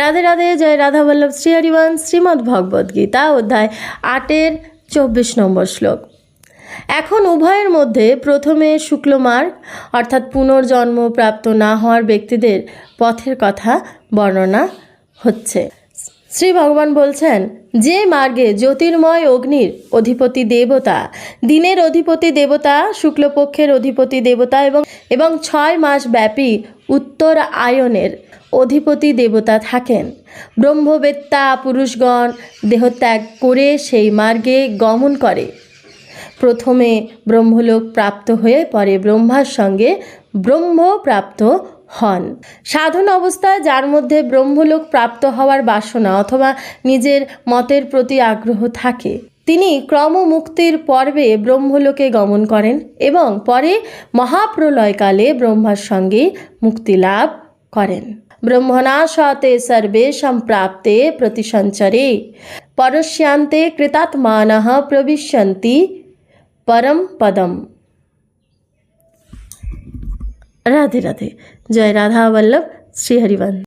রাধে রাধে, জয় রাধা বল্লভ শ্রী হরিবংশ শ্রীমদ্ ভগবদ্ গীতা অধ্যায় আটের চব্বিশ নম্বর শ্লোক। এখন উভয়ের মধ্যে প্রথমে শুক্লমার্গ অর্থাৎ পুনর্জন্ম প্রাপ্ত না হওয়ার ব্যক্তিদের পথের কথা বর্ণনা হচ্ছে। শ্রী ভগবান বলছেন, যে মার্গে জ্যোতির্ময় অগ্নির অধিপতি দেবতা, দিনের অধিপতি দেবতা, শুক্লপক্ষের অধিপতি দেবতা এবং এবং ছয় মাস ব্যাপী উত্তর আয়নের অধিপতি দেবতা থাকেন। ব্রহ্মবেত্তা পুরুষগণ দেহত্যাগ করে সেই মার্গে গমন করে। প্রথমে ব্রহ্মলোক প্রাপ্ত হয়ে পরে ব্রহ্মার সঙ্গে ব্রহ্ম প্রাপ্ত হন। সাধন অবস্থায় যার মধ্যে ব্রহ্মলোক প্রাপ্ত হওয়ার বাসনা অথবা নিজের মতের প্রতি আগ্রহ থাকে। তিনি ক্রমমুক্তির পর্বে ব্রহ্মলোকে গমন করেন এবং পরে মহাপ্রলয়কালে ব্রহ্মার সঙ্গে মুক্তি লাভ করেন। ব্রহ্মণাশতে সর্বে সম্প্রাপ্তে প্রতিসঞ্চরে পরশ্যান্তে কৃতাত্মান প্রবিশ্যন্তি পরম পদম। রাধে রাধে। জয় রাধা বল্লভ। শ্রী হরিবংশ